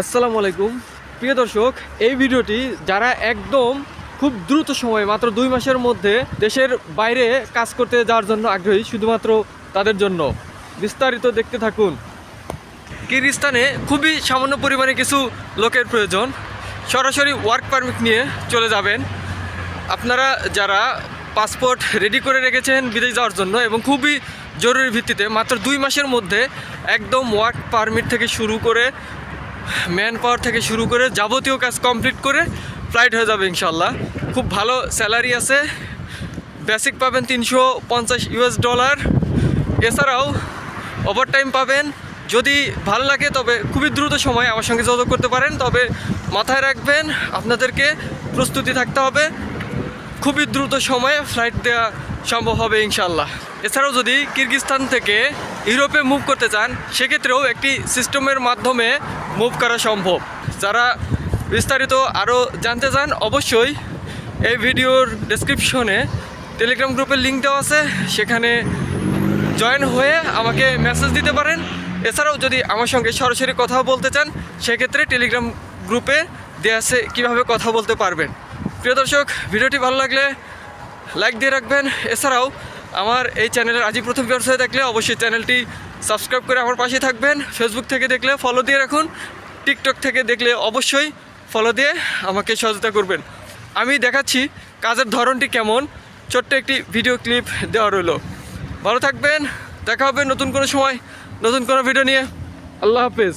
আসসালামু আলাইকুম। প্রিয় দর্শক, এই ভিডিওটি যারা একদম খুব দ্রুত সময়ে, মাত্র দুই মাসের মধ্যে দেশের বাইরে কাজ করতে যাওয়ার জন্য আগ্রহী, শুধুমাত্র তাদের জন্য। বিস্তারিত দেখতে থাকুন। কিরগিস্তানে খুবই সামান্য পরিমাণে কিছু লোকের প্রয়োজন। সরাসরি ওয়ার্ক পারমিট নিয়ে চলে যাবেন। আপনারা যারা পাসপোর্ট রেডি করে রেখেছেন বিদেশ যাওয়ার জন্য এবং খুবই জরুরি ভিত্তিতে মাত্র দুই মাসের মধ্যে একদম ওয়ার্ক পারমিট থেকে শুরু করে ম্যান পাওয়ার থেকে শুরু করে যাবতীয় কাজ কমপ্লিট করে ফ্লাইট হয়ে যাবে ইনশাল্লাহ খুব ভালো স্যালারি আছে। বেসিক পাবেন তিনশো পঞ্চাশ ইউএস ডলার এছাড়াও ওভারটাইম পাবেন। যদি ভালো লাগে তবে খুবই দ্রুত সময় আমার সঙ্গে যোগাযোগ করতে পারেন। তবে মাথায় রাখবেন, আপনাদেরকে প্রস্তুতি থাকতে হবে। খুবই দ্রুত সময়ে ফ্লাইট দেওয়া সম্ভব হবে ইনশাল্লাহ এছাড়াও যদি কিরগিস্তান থেকে ইউরোপে মুভ করতে চান, সেক্ষেত্রেও একটি সিস্টেমের মাধ্যমে মুভ করা সম্ভব। যারা বিস্তারিত আরও জানতে চান, অবশ্যই এই ভিডিওর ডেসক্রিপশনে টেলিগ্রাম গ্রুপের লিঙ্ক দেওয়া আছে। সেখানে জয়েন হয়ে আমাকে মেসেজ দিতে পারেন। এছাড়াও যদি আমার সঙ্গে সরাসরি কথা বলতে চান, সেক্ষেত্রে টেলিগ্রাম গ্রুপে দেওয়া আছে কীভাবে কথা বলতে পারবেন। প্রিয় দর্শক, ভিডিওটি ভালো লাগলে লাইক দিয়ে রাখবেন। এছাড়াও আমার এই চ্যানেলের আজই প্রথম ব্যবসা হয়ে থাকলে অবশ্যই চ্যানেলটি সাবস্ক্রাইব করে আমার পাশে থাকবেন। ফেসবুক থেকে দেখলে ফলো দিয়ে রাখুন। টিকটক থেকে দেখলে অবশ্যই ফলো দিয়ে আমাকে সহযোগিতা করবেন। আমি দেখাচ্ছি কাজের ধরনটি কেমন। ছোট্ট একটি ভিডিও ক্লিপ দেওয়া রইল। ভালো থাকবেন। দেখা হবে নতুন কোনো সময়, নতুন কোনো ভিডিও নিয়ে। আল্লাহ হাফেজ।